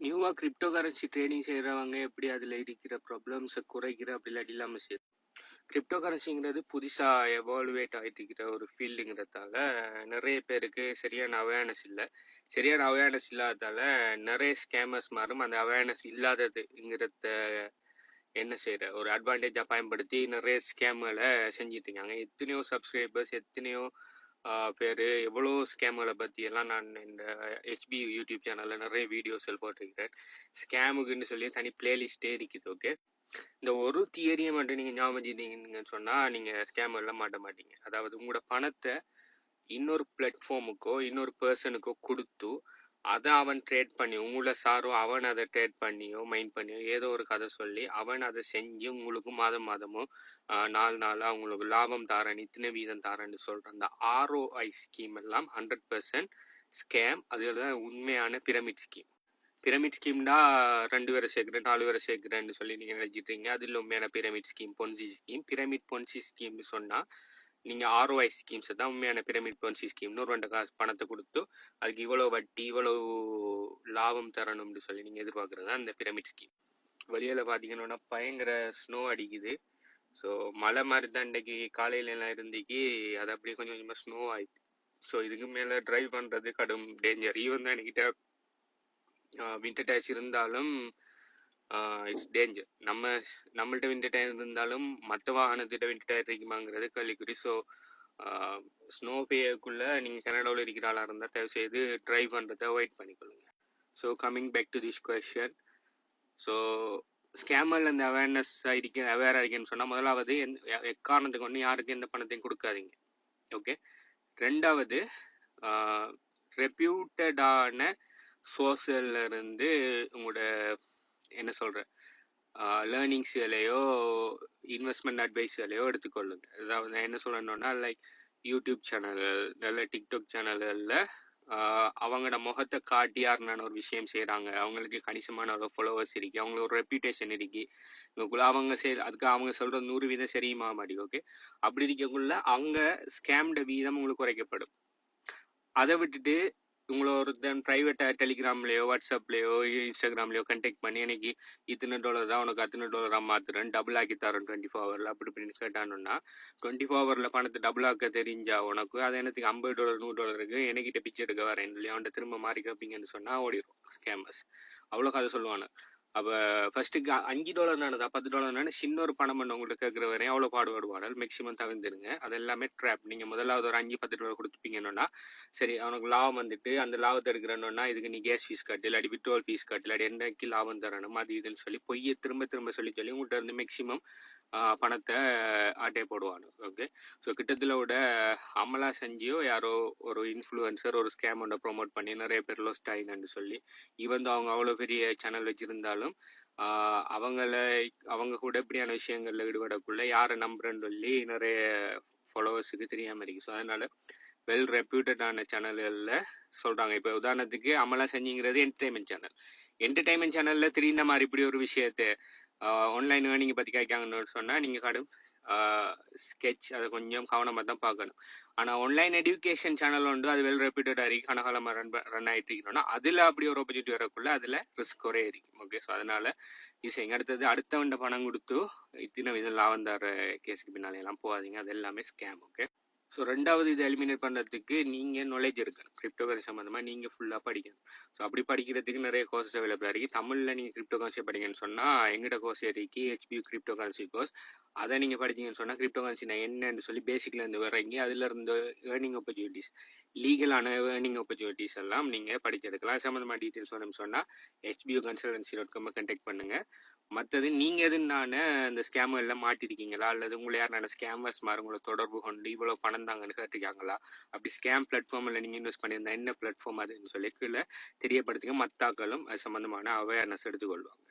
நியூவா crypto currency trading செய்றவங்க எப்படி அதுல இருக்கிற ப்ராப்ளம்ஸை குறைக்கிற அப்படி இல்லாமல் இல்லாம செய்ய கிரிப்டோ கரன்சிங்கிறது புதுசா எவால்வேட் ஆயிட்டு இருக்கிற ஒரு ஃபீல்டுங்கிறதால நிறைய பேருக்கு சரியான அவேர்னஸ் இல்லை. சரியான அவேர்னஸ் இல்லாததால நிறைய ஸ்கேமர்ஸ் மாறும் அந்த அவேர்னஸ் இல்லாததுங்கிறத என்ன செய்யற ஒரு அட்வான்டேஜா பயன்படுத்தி நிறைய ஸ்கேம்களை செஞ்சிட்டு இருக்காங்க எத்தனையோ சப்ஸ்கிரைபர்ஸ் எத்தனையோ பேரு. எவ்வளோ ஸ்கேம்களை பற்றி எல்லாம் நான் இந்த ஹெச்பி யூடியூப் சேனலில் நிறைய வீடியோஸ் போட்டிருக்கிறேன். ஸ்கேமுக்குன்னு சொல்லி தனி பிளேலிஸ்டே இருக்குது ஓகே இந்த ஒரு தியரியை மட்டும் நீங்கள் ஞாபகம் வச்சுட்டீங்கன்னு சொன்னால் நீங்கள் ஸ்கேம் எல்லாம் மாட்ட மாட்டீங்க. அதாவது உங்களோட பணத்தை இன்னொரு பிளாட்ஃபார்முக்கோ இன்னொரு பர்சனுக்கோ கொடுத்து அதை அவன் ட்ரேட் பண்ணி உங்களை சாரும் அவன் அதை ட்ரேட் பண்ணியோ மைண்ட் பண்ணியோ ஏதோ ஒரு கதை சொல்லி அவன் அதை செஞ்சு உங்களுக்கு மாதம் மாதமும் நாலு நாளாக உங்களுக்கு லாபம் தாரன் இத்தனை வீதம் தாரன்னு சொல்கிற அந்த ஆர்ஓஐ ஸ்கீம் எல்லாம் ஹண்ட்ரட் பர்சன்ட் ஸ்கேம் அதுதான் உண்மையான பிரமிட் ஸ்கீம் பிரமிட் ஸ்கீம்னா ரெண்டு பேரை சேர்க்குறேன் நாலு பேரை சேர்க்குறேன்னு சொல்லி நீங்க இருக்கீங்க. அதில் உண்மையான pyramid scheme Ponzi scheme pyramid Ponzi ஸ்கீம்னு சொன்னா நீங்க ஆர்ஓஐ ஸ்கீம்ஸ் தான் உண்மையான பிரமிட் பொன்சி ஸ்கீம் ஒரு ரெண்டு காசு பணத்தை கொடுத்து அதுக்கு இவ்வளவு வட்டி இவ்வளவு லாபம் தரணும்னு சொல்லி நீங்க எதிர்பார்க்கறது தான் இந்த பிரமிட் ஸ்கீம் வெளியில பாத்தீங்கன்னா பயங்கர ஸ்னோ அடிக்குது. ஸோ மழை மாதிரி தான் இன்னைக்கு காலையில எல்லாம் இருந்துக்கு அது அப்படியே கொஞ்சம் கொஞ்சமா ஸ்னோ ஆயிடுச்சு ஸோ இதுக்கு மேல டிரைவ் பண்றது கடும் டேஞ்சர் ஈவன் தான் என்கிட்ட வின்டர் டேக்ஸ் இருந்தாலும் இட்ஸ் டேஞ்சர் நம்ம நம்மள்ட்ட வின்டர் டயர் இருந்தாலும் மற்ற வாகனத்திட்ட வின்டர் டயர் இருக்குமாங்கிறது கேள்விக்குறி. ஸோ ஸ்னோ பேயக்குள்ள நீங்கள் கனடாவில் இருக்கிற ஆளாக இருந்தால் தயவு செய்து டிரைவ் பண்றதை அவாய்ட் பண்ணிக்கொள்ளுங்க. So coming back to this question so ஸ்கேமரில் இந்த அவேர்னஸ் இருக்க அவேராக இருக்கேன்னு சொன்னால் முதலாவது எந்த- எக்காரணத்துக்கு ஒன்று யாருக்கும் எந்த பணத்தையும் கொடுக்காதீங்க. ஓகே ரெண்டாவது ரெப்யூட்டடான சோர்ஸ்ல இருந்து உங்களோட என்ன சொல்ற லேர்னிங்ஸ்களையோ இன்வெஸ்ட்மெண்ட் அட்வைஸ்களையோ எடுத்துக்கொள்ளுங்க. அதாவது நான் என்ன சொல்லணும்னா லைக் யூடியூப் சேனல்கள் நல்ல டிக்டாக் சேனல்ல அவங்களோட முகத்தை காட்டி யாருனான ஒரு விஷயம் செய்யறாங்க அவங்களுக்கு கணிசமான ஒரு ஃபாலோவர்ஸ் இருக்கு. அவங்களுக்கு ஒரு ரெப்யூட்டேஷன் இருக்கு. இவங்களுக்குள்ள அவங்க செய் அதுக்கு அவங்க சொல்ற நூறு வீதம் சரியுமா மாட்டி ஓகே அப்படி இருக்கக்குள்ள அவங்க ஸ்கேம்ட வீதம் உங்களுக்கு குறைக்கப்படும். அதை விட்டுட்டு உங்களை ஒருத்தன் ப்ரைவேட்டாக டெலிகிராம்லேயோ வாட்ஸ்அப்லேயோ இன்ஸ்டாகிராம்லேயோ கண்டெக்ட் பண்ணி எனக்கு இத்தனை டாலர் தான் உனக்கு அத்தனை டாலராக மாற்றுறேன் டபுள் ஆக்கி தரேன் டுவெண்ட்டி ஃபோர் ஹவரில் அப்படி இப்படின்னு கேட்டானுன்னா டுவெண்ட்டி ஃபோர் ஹவரில் பணத்தை டபுள் ஆக்க தெரிஞ்சா உனக்கு அது எனக்கு ஐம்பது டாலர் நூறு டாலருக்கு என்கிட்ட பிச்சை எடுக்க வரேன் இல்லையா? அவன்கிட்ட திரும்ப மாறி கேப்பீங்கன்னு சொன்னால் ஓடிடும் ஸ்கேமர்ஸ் அவ்வளோ கதை சொல்லுவானு அப்போ ஃபர்ஸ்ட்டுக்கு அஞ்சு டாலர் நானதா பத்து டாலர் நானு சின்ன ஒரு பணம் பண்ண உங்களுக்கு கேட்குற வரையும் அவ்வளோ பாடுபாடுவாடல் மேக்ஸிமம் தவிர்த்துருங்க அது எல்லாமே ட்ராப் நீங்க முதலாவது ஒரு அஞ்சு பத்து டாலர் கொடுத்துப்பீங்கன்னா சரி அவனுக்கு லாபம் வந்துட்டு அந்த லாபத்தை எடுக்கிறேன்னா இதுக்கு நீ கேஸ் ஃபீஸ் கட்டு இல்லாட்டி விட்ரோல் ஃபீஸ் கட்டு இல்லாட்டி என்னைக்கு லாபம் தரணும் அது இதுன்னு சொல்லி பொய்யை திரும்ப திரும்ப சொல்லி சொல்லி உங்கள்கிட்ட இருந்து மேக்ஸிமம் பணத்தை ஆட்டை போடுவானு ஓகே. ஸோ கிட்டத்தட்ட விட அமலா செஞ்சியோ யாரோ ஒரு இன்ஃப்ளூயன்சர் ஒரு ஸ்கேம் ஒன்றை ப்ரோமோட் பண்ணி நிறைய பேர் லோஸ்ட் ஆயினு சொல்லி ஈவன் அவங்க அவ்வளோ பெரிய சேனல் வச்சிருந்தாலும் ஆஹ் அவங்கள அவங்க கூட இப்படியான விஷயங்கள்ல ஈடுபடக்குள்ள யாரை நம்புறேன்னு சொல்லி நிறைய ஃபாலோவர்ஸுக்கு தெரியாம இருக்கு. ஸோ அதனால வெல் ரெப்யூட்டடான சேனல்கள்ல சொல்றாங்க. இப்போ உதாரணத்துக்கு அமலா செஞ்சிங்கிறது என்டர்டைன்மெண்ட் சேனல் என்டர்டைன்மெண்ட் சேனல்ல திடீர்னு மாதிரி இப்படி ஒரு விஷயத்தை ஆன்லைன் ஏர்னிங் பத்தி கேட்காங்கன்னு சொன்னா நீங்க கடும் ஸ்கெட்ச் அதை கொஞ்சம் கவனமா தான் பார்க்கணும். ஆனா ஆன்லைன் எஜுகேஷன் சேனல் உண்டு அது வெல் ரெப்யூட்டட் இருக்கு. கனகாலமா ரன் ரன் ஆயிட்டு இருக்கணும்னா அதுல அப்படி ஒரு ஆப்பர்ச்சுனிட்டி வரக்குள்ள அதுல ரிஸ்க் குறைய இருக்கும் ஓகே ஸோ அதனால இது எங்க அடுத்தது அடுத்தவன்ட பணம் கொடுத்து இத்தனை விதம் லாபம் தர கேஸுக்கு பின்னாலே எல்லாம் போகாதீங்க. அது எல்லாமே ஸ்கேம் ஓகே ஸோ ரெண்டாவது இதை எலிமினேட் பண்ணுறதுக்கு நீங்கள் நாலேஜ் எடுக்கணும். கிரிப்டோ கரன்சி சம்மந்தமாக நீங்கள் ஃபுல்லாக படிக்கணும். ஸோ அப்படி படிக்கிறதுக்கு நிறைய கோர்சஸ் அவைலபிளாக இருக்குது தமிழில் நீங்கள் கிரிப்டோ கரன்சி படிங்கன்னு சொன்னால் எங்கிட்ட கோர்ஸ் இருக்கு ஹெச்பியூ கிரிப்டோ கரன்சி கோர்ஸ் அதை நீங்கள் படிச்சீங்கன்னு சொன்னால் கிரிப்டோ கரன்சி என்னன்னு சொல்லி பேசிக்ல இருந்து வர்றீங்க. அதுல இருந்து ஏர்னிங் ஆப்பர்ச்சுனிட்டிஸ் லீகலான ஏர்னிங் ஆப்பர்ச்சுனிட்டிஸ் எல்லாம் நீங்கள் படிச்செடுக்கலாம். அது சம்மந்தமாக டீட்டெயில்ஸ் வேணும்னு சொன்னால் HPU consultancy dot com contact பண்ணுங்க. மற்றது நீங்கள் எதுனான இந்த எல்லாம் மாட்டிருக்கீங்களா? அல்லது உங்களை யாருனால ஸ்கேமர்ஸ் மாதிரி உங்களை தொடர்பு கொண்டு இவ்வளோ பணம் தாங்கன்னு கேட்டிருக்காங்களா? அப்படி ஸ்கேம் பிளாட்ஃபார்மில் நீங்கள் இன்வெஸ்ட் பண்ணியிருந்தா என்ன பிளாட்ஃபார்ம் அதுன்னு சொல்லி கீழே தெரியப்படுத்துங்க மத்தாக்களும் அது சம்மந்தமான அவேர்னஸ் எடுத்துக்கொள்வாங்க.